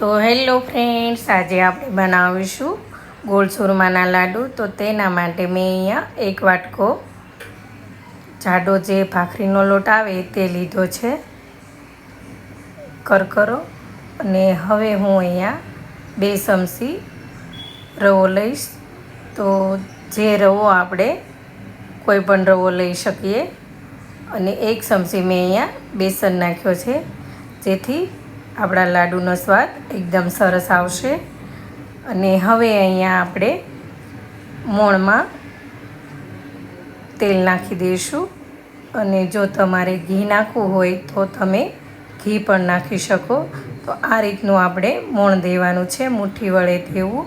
તો hello friends, આજે આપણે બનાવીશું ગોળ સુરમાના લાડુ. તો તેના માટે મેં અહીંયા એક વાટકો જાડો જે ભાખરીનો લોટ આવે તે લીધો છે. કરકરો. અને હવે હું અહીંયા બે ચમચી રવો લઈશ. તો જે રવો આપણે કોઈ પણ રવો લઈ શકીએ. અને એક ચમચી મેં અહીંયા બેસન નાખ્યો છે. જેથી આપણા લાડુનો સ્વાદ એકદમ સરસ આવશે. અને હવે અહીંયા આપણે મોણમાં તેલ નાખી દઈશું. અને જો તમારે ઘી નાખવું હોય તો તમે ઘી પણ નાખી શકો. તો આ રીતનું આપણે મોણ દેવાનું છે, મુઠ્ઠી વળે તેવું.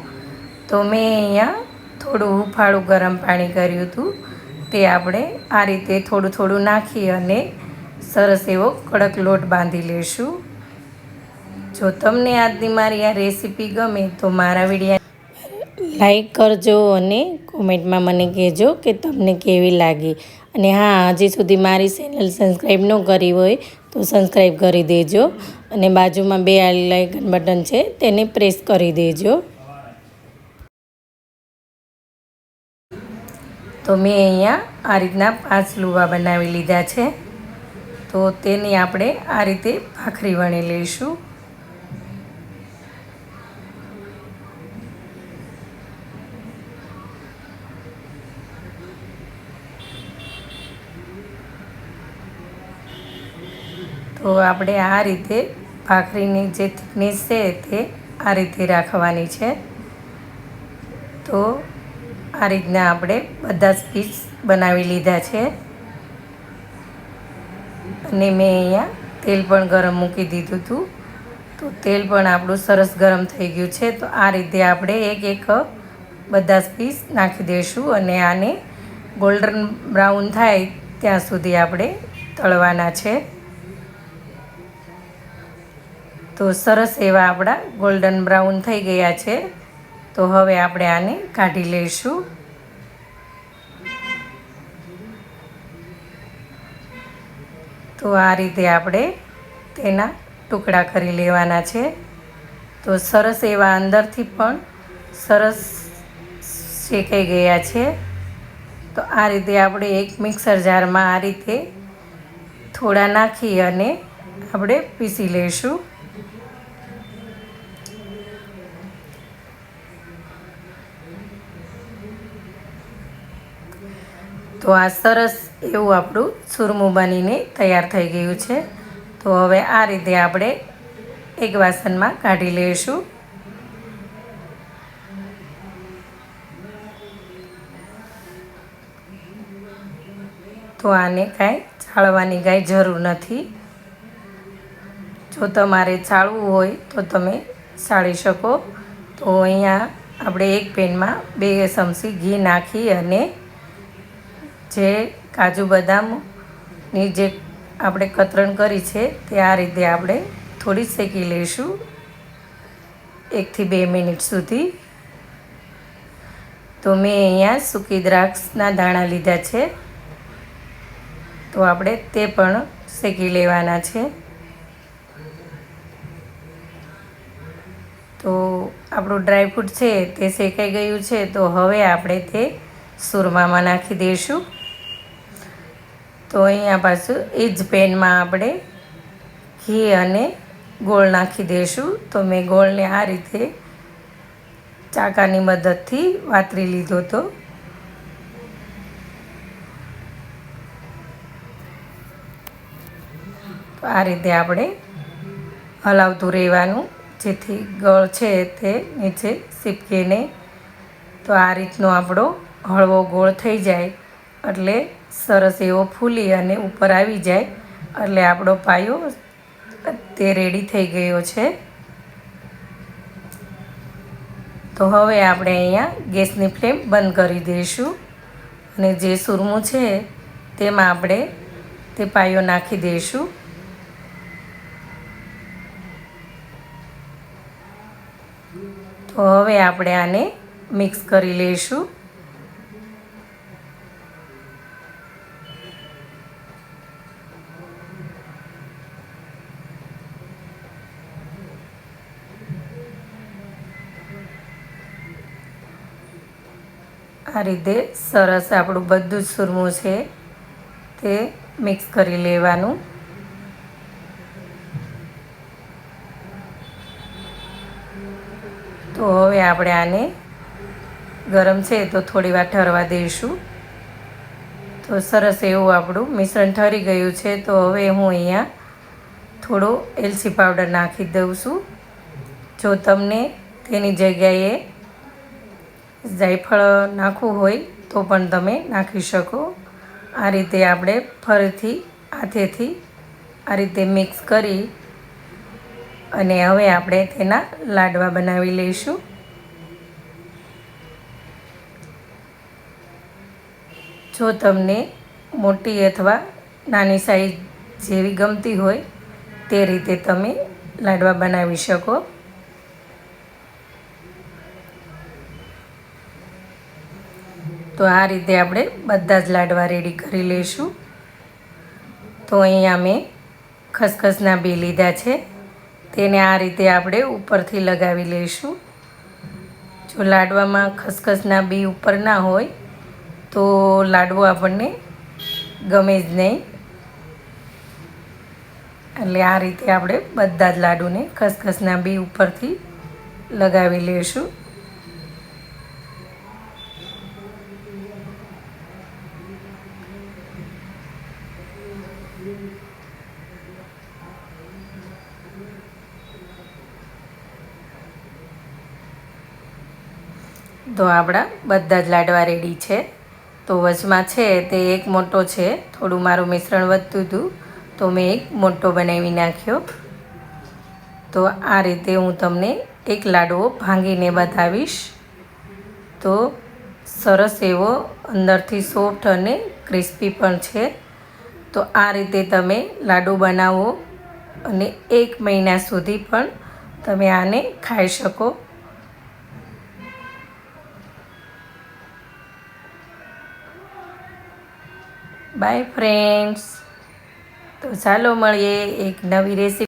તો મેં અહીંયા થોડું હુંફાળું ગરમ પાણી કર્યું હતું. તે આપણે આ રીતે થોડું થોડું નાખી અને સરસ એવો કડક લોટ બાંધી લઈશું જો તમને આજની મારી આ રેસીપી ગમે તો મારા વિડીયા લાઈક કરજો અને કોમેન્ટમાં મને કહેજો કે તમને કેવી લાગી. અને હા હજી સુધી મારી ચેનલ સબસ્ક્રાઈબ ન કરી હોય તો સબસ્ક્રાઈબ કરી દેજો અને બાજુમાં બે લાઇકન બટન છે તેને પ્રેસ કરી દેજો. તો મેં અહીંયા આ રીતના પાંચ લુવા બનાવી લીધા છે. તો તેની આપણે આ રીતે ભાખરી વણી લઈશું. તો આપણે આ રીતે ભાખરીની જે થિકનેસ છે તે આ રીતે રાખવાની છે. તો આ રીતના આપણે બધા જ પીસ બનાવી લીધા છે. અને મેં અહીંયા તેલ પણ ગરમ મૂકી દીધું હતું. તો તેલ પણ આપણું સરસ ગરમ થઈ ગયું છે. તો આ રીતે આપણે એક એક બધા જ પીસ નાખી દઈશું અને આને ગોલ્ડન બ્રાઉન થાય ત્યાં સુધી આપણે તળવાના છે. તો સરસ એવા આપણા ગોલ્ડન બ્રાઉન થઈ ગયા છે. તો હવે આપણે આને કાઢી લઈશું. તો આ રીતે આપણે તેના ટુકડા કરી લેવાના છે. તો સરસ એવા અંદરથી પણ સરસ શેકાઈ ગયા છે. તો આ રીતે આપણે એક મિક્સર જારમાં આ રીતે થોડા નાખી અને આપણે પીસી લઈશું. તો આ સરસ એવું આપણું ચૂરમું બનીને તૈયાર થઈ ગયું છે. તો હવે આ રીતે આપણે એક વાસણમાં કાઢી લઈશું. તો આને કાંઈ ચાળવાની કાંઈ જરૂર નથી. જો તમારે ચાળવું હોય તો તમે ચાળી શકો. તો અહીંયા આપણે એક પેનમાં બે ચમચી ઘી નાખી અને જે કાજુ બદામની જે આપણે કતરણ કરી છે તે આ રીતે આપણે થોડી શેકી લઈશું એકથી બે મિનિટ સુધી. તો મેં અહીંયા સૂકી દ્રાક્ષના દાણા લીધા છે. તો આપણે તે પણ શેકી લેવાના છે. તો આપણું ડ્રાયફ્રૂટ છે તે શેકાઈ ગયું છે તો હવે આપણે તે સુરમામાં નાખી દઈશું. તો અહીંયા પાછું એ જ પેનમાં આપણે ઘી અને ગોળ નાખી દઈશું તો મેં ગોળને આ રીતે ચાકાની મદદથી વાતરી લીધો હતો આ રીતે આપણે હલાવતું રહેવાનું. જેથી ગળ છે તે નીચે સીપકે તો આ રીતનો આપણો હળવો ગોળ થઈ જાય. એટલે સરસ એવો ફૂલી અને ઉપર આવી જાય. એટલે આપણો પાયો તે રેડી થઈ ગયો છે. તો હવે આપણે અહીંયા ગેસની ફ્લેમ બંધ કરી દઈશું. અને જે સુરમું છે તેમાં આપણે તે પાયો નાખી દઈશું. તો હવે આપણે આને મિક્સ કરી લઈશું. આ રીતે સરસ આપણું બધું જ સુરમું છે તે મિક્સ કરી લેવાનું. તો હવે આપણે આને ગરમ છે તો થોડી વાર ઠરવા દઈશું. તો સરસ એવું આપણું મિશ્રણ ઠરી ગયું છે તો હવે હું અહીંયા થોડો એલચી પાવડર નાખી દઉં છું. જો તમને તેની જગ્યાએ જાયફળ નાખવું હોય તો પણ તમે નાખી શકો. આ રીતે આપણે ફરીથી હાથેથી આ રીતે મિક્સ કરી અને હવે આપણે તેના લાડવા બનાવી લઈશું. જો તમને મોટી અથવા નાની સાઈઝ જેવી ગમતી હોય, તે રીતે તમે લાડવા બનાવી શકો. તો આ રીતે આપણે બધા જ લાડવા રેડી કરી લઈશું. તો અહીંયા મેં ખસખસના બી લીધા છે. તેને આ રીતે આપણે ઉપરથી લગાવી લઈશું. જો લાડવામાં ખસખસના બી ઉપર ના હોય, તો લાડવો આપણને ગમે જ નહીં. એટલે આ રીતે આપણે બધા જ લાડુને ખસખસના બી ઉપરથી લગાવી લઈશું. તો આપણા બધા જ લાડવા રેડી છે. તો વચમાં છે તે એક મોટો છે. થોડું મારું મિશ્રણ વધતું હતું, તો મેં એક મોટો બનાવી નાખ્યો. તો આ રીતે હું તમને એક લાડવો ભાંગીને બતાવીશ. તો સરસ એવો અંદરથી સોફ્ટ અને ક્રિસ્પી પણ છે. તો આ રીતે તમે લાડુ બનાવો અને એક મહિના સુધી પણ તમે આને ખાઈ શકો. બાય ફ્રેન્ડ્સ તો ચાલો મળીએ એક નવી રેસીપી